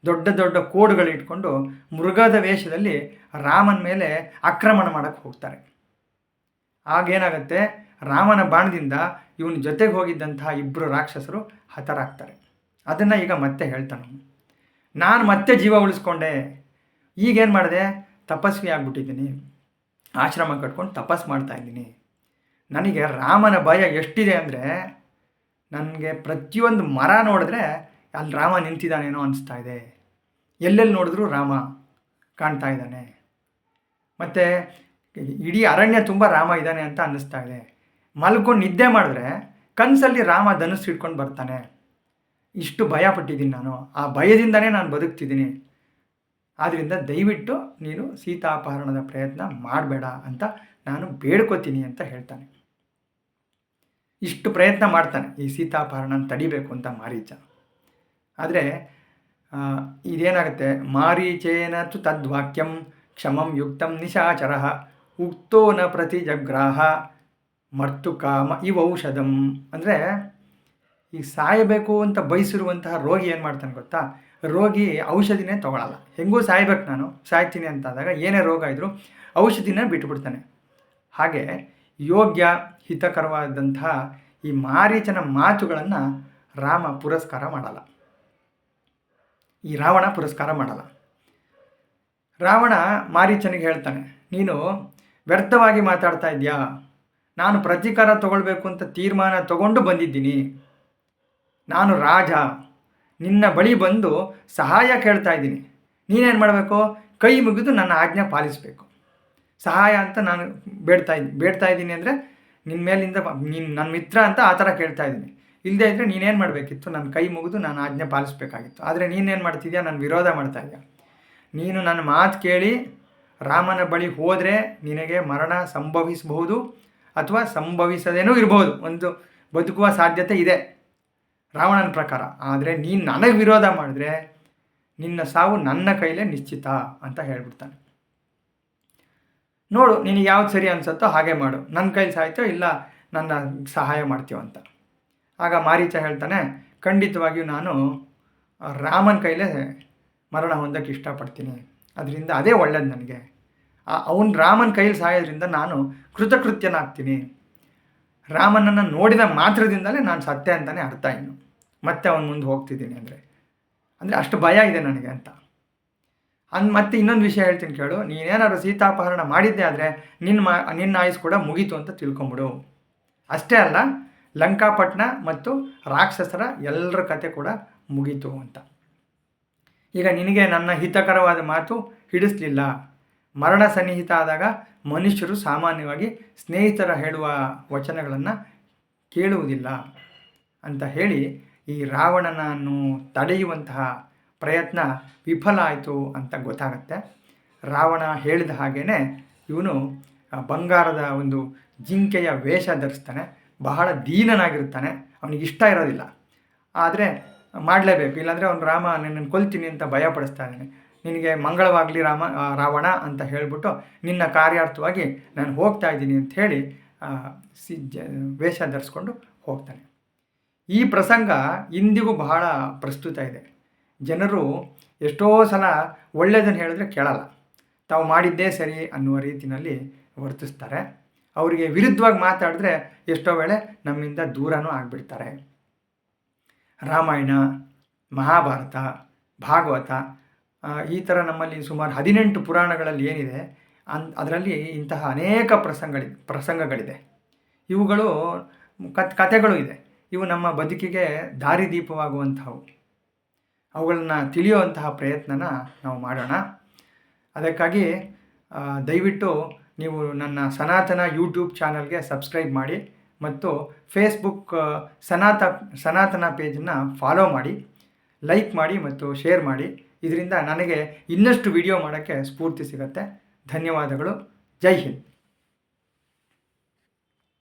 ದೊಡ್ಡ ದೊಡ್ಡ ಕೋಡುಗಳಿಟ್ಕೊಂಡು ಮೃಗದ ವೇಷದಲ್ಲಿ ರಾಮನ ಮೇಲೆ ಆಕ್ರಮಣ ಮಾಡೋಕ್ಕೆ ಹೋಗ್ತಾರೆ. ಆಗೇನಾಗುತ್ತೆ ರಾಮನ ಬಾಣದಿಂದ ಇವನ ಜೊತೆಗೆ ಹೋಗಿದ್ದಂತಹ ಇಬ್ಬರು ರಾಕ್ಷಸರು ಹತರಾಗ್ತಾರೆ. ಅದನ್ನು ಈಗ ಮತ್ತೆ ಹೇಳ್ತಾನೆ ನಾನು ಮತ್ತೆ ಜೀವ ಉಳಿಸ್ಕೊಂಡೆ. ಈಗೇನು ಮಾಡಿದೆ? ತಪಸ್ವಿ ಆಗ್ಬಿಟ್ಟಿದ್ದೀನಿ. ಆಶ್ರಮ ಕಟ್ಕೊಂಡು ತಪಸ್ ಮಾಡ್ತಾ ಇದ್ದೀನಿ. ನನಗೆ ರಾಮನ ಭಯ ಎಷ್ಟಿದೆ ಅಂದರೆ ನನಗೆ ಪ್ರತಿಯೊಂದು ಮರ ನೋಡಿದ್ರೆ ಅಲ್ಲಿ ರಾಮ ನಿಂತಿದ್ದಾನೇನೋ ಅನಿಸ್ತಾ ಇದೆ. ಎಲ್ಲೆಲ್ಲಿ ನೋಡಿದ್ರೂ ರಾಮ ಕಾಣ್ತಾ ಇದ್ದಾನೆ. ಮತ್ತು ಇಡೀ ಅರಣ್ಯ ತುಂಬ ರಾಮ ಇದ್ದಾನೆ ಅಂತ ಅನ್ನಿಸ್ತಾ ಇದೆ. ಮಲ್ಕೊಂಡು ನಿದ್ದೆ ಮಾಡಿದ್ರೆ ಕನಸಲ್ಲಿ ರಾಮ ಧನುಸ್ ಹಿಡ್ಕೊಂಡು ಬರ್ತಾನೆ. ಇಷ್ಟು ಭಯ ಪಟ್ಟಿದ್ದೀನಿ ನಾನು. ಆ ಭಯದಿಂದನೇ ನಾನು ಬದುಕ್ತಿದ್ದೀನಿ. ಆದ್ದರಿಂದ ದಯವಿಟ್ಟು ನೀನು ಸೀತಾಪಹರಣದ ಪ್ರಯತ್ನ ಮಾಡಬೇಡ ಅಂತ ನಾನು ಬೇಡ್ಕೋತೀನಿ ಅಂತ ಹೇಳ್ತಾನೆ. ಇಷ್ಟು ಪ್ರಯತ್ನ ಮಾಡ್ತಾನೆ, ಈ ಸೀತಾಪಹರಣ ತಡಿಬೇಕು ಅಂತ ಮಾರೀಚ. ಆದರೆ ಇದೇನಾಗುತ್ತೆ? ಮಾರೀಚೇನ ತು ತದ್ವಾಕ್ಯಂ ಕ್ಷಮಂ ಯುಕ್ತಂ ನಿಶಾಚರ, ಉಕ್ತೋ ನ ಪ್ರತಿ ಜಗ್ರಾಹ ಮರ್ತು ಕಾಮ ಇವ ಔಷಧಂ ಅಂದರೆ, ಈ ಸಾಯಬೇಕು ಅಂತ ಬಯಸಿರುವಂತಹ ರೋಗಿ ಏನು ಮಾಡ್ತಾನೆ ಗೊತ್ತಾ? ರೋಗಿ ಔಷಧಿನೇ ತೊಗೊಳಲ್ಲ. ಹೆಂಗೂ ಸಾಯ್ಬೇಕು ನಾನು? ಸಾಯ್ತೀನಿ ಅಂತಾದಾಗ ಏನೇ ರೋಗ ಇದ್ದರೂ ಔಷಧಿನೇ ಬಿಟ್ಟುಬಿಡ್ತಾನೆ ಹಾಗೆ ಯೋಗ್ಯ ಹಿತಕರವಾದಂತಹ ಈ ಮಾರೀಚನ ಮಾತುಗಳನ್ನು ರಾಮ ಪುರಸ್ಕಾರ ಮಾಡಲ್ಲ. ಈ ರಾವಣ ಪುರಸ್ಕಾರ ಮಾಡಲ್ಲ. ರಾವಣ ಮಾರೀಚನಿಗೆ ಹೇಳ್ತಾನೆ, ನೀನು ವ್ಯರ್ಥವಾಗಿ ಮಾತಾಡ್ತಾ ಇದೆಯಾ? ನಾನು ಪ್ರತೀಕಾರ ತಗೊಳ್ಬೇಕು ಅಂತ ತೀರ್ಮಾನ ತಗೊಂಡು ಬಂದಿದ್ದೀನಿ. ನಾನು ರಾಜ. ನಿನ್ನ ಬಳಿ ಬಂದು ಸಹಾಯ ಕೇಳ್ತಾ ಇದ್ದೀನಿ. ನೀನೇನು ಮಾಡಬೇಕು? ಕೈ ಮುಗಿದು ನನ್ನ ಆಜ್ಞೆ ಪಾಲಿಸಬೇಕು. ಸಹಾಯ ಅಂತ ನಾನು ಬೇಡ್ತಾ ಇದ್ದೀನಿ ಬೇಡ್ತಾ ಇದ್ದೀನಿ ಅಂದರೆ ನಿನ್ನ ಮೇಲಿಂದ ನೀನು ನನ್ನ ಮಿತ್ರ ಅಂತ ಆ ಥರ ಕೇಳ್ತಾ ಇದ್ದೀನಿ. ಇಲ್ಲದೇ ಇದ್ದರೆ ನೀನೇನು ಮಾಡಬೇಕಿತ್ತು? ನನ್ನ ಕೈ ಮುಗಿದು ನಾನು ಆಜ್ಞೆ ಪಾಲಿಸಬೇಕಾಗಿತ್ತು. ಆದರೆ ನೀನೇನು ಮಾಡ್ತಿದ್ಯಾ? ನಾನು ವಿರೋಧ ಮಾಡ್ತಾ ಇದೆಯಾ? ನೀನು ನನ್ನ ಮಾತು ಕೇಳಿ ರಾಮನ ಬಳಿ ಹೋದರೆ ನಿನಗೆ ಮರಣ ಸಂಭವಿಸಬಹುದು ಅಥವಾ ಸಂಭವಿಸದೇನೂ ಇರಬಹುದು. ಒಂದು ಬದುಕುವ ಸಾಧ್ಯತೆ ಇದೆ ರಾವಣನ ಪ್ರಕಾರ. ಆದರೆ ನೀನು ನನಗೆ ವಿರೋಧ ಮಾಡಿದ್ರೆ ನಿನ್ನ ಸಾವು ನನ್ನ ಕೈಲೇ ನಿಶ್ಚಿತ ಅಂತ ಹೇಳ್ಬಿಡ್ತಾನೆ. ನೋಡು, ನಿನಗೆ ಯಾವ್ದು ಸರಿ ಅನ್ಸುತ್ತೋ ಹಾಗೆ ಮಾಡು. ನನ್ನ ಕೈಲಿ ಸಾಯ್ತೋ ಇಲ್ಲ ನನ್ನ ಸಹಾಯ ಮಾಡ್ತೀವ ಅಂತ. ಆಗ ಮಾರೀಚ ಹೇಳ್ತಾನೆ, ಖಂಡಿತವಾಗಿಯೂ ನಾನು ರಾಮನ ಕೈಲೇ ಮರಣ ಹೊಂದಕ್ಕೆ ಇಷ್ಟಪಡ್ತೀನಿ. ಅದರಿಂದ ಅದೇ ಒಳ್ಳೇದು ನನಗೆ. ಅವನು ರಾಮನ ಕೈಲಿ ಸಾಯೋದ್ರಿಂದ ನಾನು ಕೃತಕೃತ್ಯನಾಗ್ತೀನಿ. ರಾಮನನ್ನು ನೋಡಿದ ಮಾತ್ರದಿಂದಲೇ ನಾನು ಸತ್ಯ ಅಂತಲೇ ಅರ್ಥ ಇನ್ನು. ಮತ್ತೆ ಅವನ ಮುಂದೆ ಹೋಗ್ತಿದ್ದೀನಿ ಅಂದರೆ. ಅಂದರೆ ಅಷ್ಟು ಭಯ ಇದೆ ನನಗೆ ಅಂತ. ಅನ್ ಮತ್ತೆ ಇನ್ನೊಂದು ವಿಷಯ ಹೇಳ್ತೀನಿ ಕೇಳು. ನೀನೇನಾದ್ರು ಸೀತಾಪಹರಣ ಮಾಡಿದ್ದೆ ಆದರೆ ನಿನ್ನ ಮಾ ನಿನ್ನ ಆಯುಸ್ ಕೂಡ ಮುಗೀತು ಅಂತ ತಿಳ್ಕೊಂಬಿಡು. ಅಷ್ಟೇ ಅಲ್ಲ ಲಂಕಾಪಟ್ಟಣ ಮತ್ತು ರಾಕ್ಷಸರ ಎಲ್ಲರ ಕತೆ ಕೂಡ ಮುಗೀತು ಅಂತ. ಈಗ ನಿನಗೆ ನನ್ನ ಹಿತಕರವಾದ ಮಾತು ಹಿಡಿಸ್ಲಿಲ್ಲ. ಮರಣ ಸನ್ನಿಹಿತ ಆದಾಗ ಮನುಷ್ಯರು ಸಾಮಾನ್ಯವಾಗಿ ಸ್ನೇಹಿತರ ಹೇಳುವ ವಚನಗಳನ್ನು ಕೇಳುವುದಿಲ್ಲ ಅಂತ ಹೇಳಿ ಈ ರಾವಣನನ್ನು ತಡೆಯುವಂತಹ ಪ್ರಯತ್ನ ವಿಫಲ ಆಯಿತು ಅಂತ ಗೊತ್ತಾಗುತ್ತೆ. ರಾವಣ ಹೇಳಿದ ಹಾಗೇ ಇವನು ಬಂಗಾರದ ಒಂದು ಜಿಂಕೆಯ ವೇಷ ಧರಿಸ್ತಾನೆ. ಬಹಳ ದೀನನಾಗಿರ್ತಾನೆ. ಅವನಿಗೆ ಇಷ್ಟ ಇರೋದಿಲ್ಲ. ಆದರೆ ಮಾಡಲೇಬೇಕು. ಇಲ್ಲಾಂದರೆ ಅವನು, ರಾಮ, ನಿನ್ನನ್ನು ಕೊಲ್ತೀನಿ ಅಂತ ಭಯಪಡಿಸ್ತಾ ಇದ್ದಾನೆ. ನಿನಗೆ ಮಂಗಳವಾಗಲಿ, ರಾಮ ರಾವಣ ಅಂತ ಹೇಳಿಬಿಟ್ಟು ನಿನ್ನ ಕಾರ್ಯಾರ್ಥವಾಗಿ ನಾನು ಹೋಗ್ತಾ ಇದ್ದೀನಿ ಅಂತ ಹೇಳಿ ಸಿ ವೇಷ ಧರಿಸ್ಕೊಂಡು ಹೋಗ್ತಾನೆ. ಈ ಪ್ರಸಂಗ ಇಂದಿಗೂ ಬಹಳ ಪ್ರಸ್ತುತ ಇದೆ. ಜನರು ಎಷ್ಟೋ ಸಲ ಒಳ್ಳೆಯದನ್ನು ಹೇಳಿದ್ರೆ ಕೇಳಲ್ಲ. ತಾವು ಮಾಡಿದ್ದೇ ಸರಿ ಅನ್ನುವ ರೀತಿಯಲ್ಲಿ ವರ್ತಿಸ್ತಾರೆ. ಅವರಿಗೆ ವಿರುದ್ಧವಾಗಿ ಮಾತಾಡಿದ್ರೆ ಎಷ್ಟೋ ವೇಳೆ ನಮ್ಮಿಂದ ದೂರನೂ ಆಗಿಬಿಡ್ತಾರೆ. ರಾಮಾಯಣ, ಮಹಾಭಾರತ, ಭಾಗವತ ಈ ಥರ ನಮ್ಮಲ್ಲಿ ಸುಮಾರು ಹದಿನೆಂಟು ಪುರಾಣಗಳಲ್ಲಿ ಏನಿದೆ, ಅನ್, ಅದರಲ್ಲಿ ಇಂತಹ ಅನೇಕ ಪ್ರಸಂಗಳಿ, ಪ್ರಸಂಗಗಳಿದೆ. ಇವುಗಳು ಕತ್ ಕಥೆಗಳು ಇದೆ. ಇವು ನಮ್ಮ ಬದುಕಿಗೆ ದಾರಿದೀಪವಾಗುವಂಥವು. ಅವುಗಳನ್ನು ತಿಳಿಯುವಂತಹ ಪ್ರಯತ್ನನ ನಾವು ಮಾಡೋಣ. ಅದಕ್ಕಾಗಿ ದಯವಿಟ್ಟು ನೀವು ನನ್ನ ಸನಾತನ ಯೂಟ್ಯೂಬ್ ಚಾನಲ್ಗೆ ಸಬ್ಸ್ಕ್ರೈಬ್ ಮಾಡಿ ಮತ್ತು ಫೇಸ್ಬುಕ್ ಸನಾತ, ಸನಾತನ ಪೇಜನ್ನು ಫಾಲೋ ಮಾಡಿ, ಲೈಕ್ ಮಾಡಿ ಮತ್ತು ಶೇರ್ ಮಾಡಿ. ಇದರಿಂದ ನನಗೆ ಇನ್ನಷ್ಟು ವಿಡಿಯೋ ಮಾಡೋಕ್ಕೆ ಸ್ಫೂರ್ತಿ ಸಿಗುತ್ತೆ. ಧನ್ಯವಾದಗಳು. ಜೈ ಹಿಂದ್.